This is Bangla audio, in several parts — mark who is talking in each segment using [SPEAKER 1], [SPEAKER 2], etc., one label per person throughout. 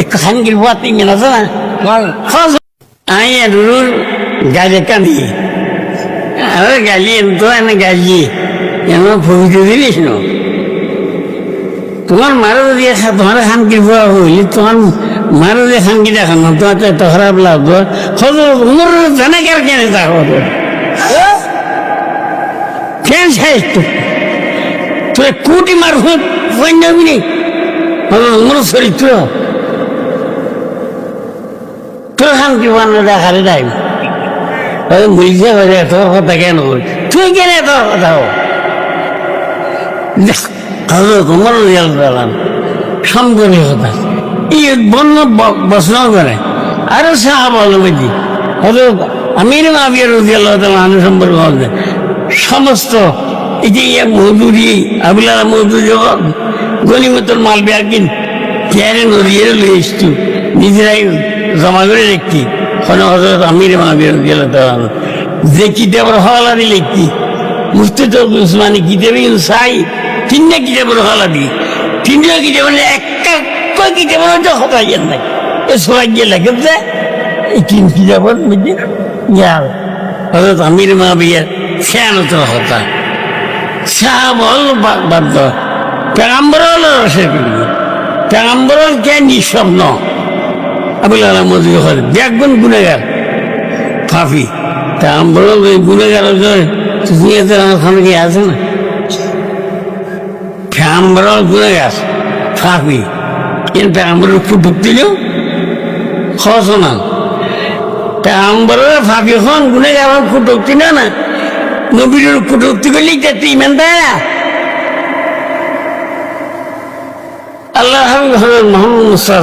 [SPEAKER 1] একটু খানগির বুয়া তিনজন আছে না খোঁজ আই রুর গাজে কান্দি আরে গালি তো এনে গালি এমন ভবিষ্য দিলিস না তোমার মারো দিয়ে তোমার খানকির বুয়া হইলি তোমার মারো দিয়ে খানকি দেখা না তোমার তো এত খারাপ লাগতো খোঁজ উমর জানে কেন কেন তা হতো কেন সাইজ তো তুই কোটি মার হই যাবি নি উমর চরিত্র বুঝছে হয়ে তোর কথা কেন তুই কেন তোর কথা উমর দিলাম সম্পর্কে কথা। এই বন্য করে আরও আমির সমস্ত এই যে ইয়ে মজুরি আবুল্লাহ গনিমতর মাল বেয়াকিন কেয়ারে নদীয়ে লই এসছু নিজেরাই জমা দেখছি কোনো হজরত আমির রদি যে কিতাবের দিলে কি মুস্তিদ উসমানি কিতাবে সাই। তিনটা কিতাবের হওয়ালা দি তিনটা কিতাবের একটা কিতাবের হয়তো হতাই নাই এ সবাই গিয়ে লেগে যে, এই তিন কিতাবের মধ্যে ইয়ার। হজরত আমির মাবিয়ার খেয়ানত হতা শাহ বল বাধ্য। পেগাম্বরল রসে পেগাম্বরল কে নিঃস্বপ্ন আবুল আলম মজুর ব্যাগুন গুণেগার। ফাফি পেগাম্বরল গুণেগার দুনিয়াতে আমার সামনে কি আছে না? পেগাম্বরল গুণেগার ফাফি এর পেগাম্বরের ফুটুক দিল। খস না। পেগাম্বরের ফাফি খন গুণেগার ফুটুক দিল না। নবীর কুটুক্তি করলি যাতে ইমান দেয় না আল্লাহ মোহাম্মদ মুস্তাফা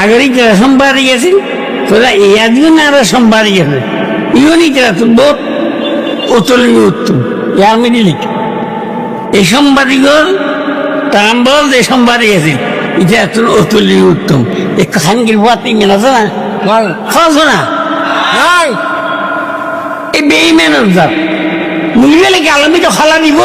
[SPEAKER 1] আগের কেরা সম্পাদিক আছে তোরা ইয়াদিও না আরও সম্পাদিক আছে ইউনি কেরা তো বহুত অতুলনীয় উত্তম। ইয়ার মিলি লিখ এই সম্পাদিক প্যাম্বরল যে সম্পাদিক আছে এটা এত অতুলনীয় উত্তম। এই খানগির পাতি মেলা আছে না? খাওয়া না এই বেইমেনের জাত মুলিবেলে কি আলমি তো খালা দিব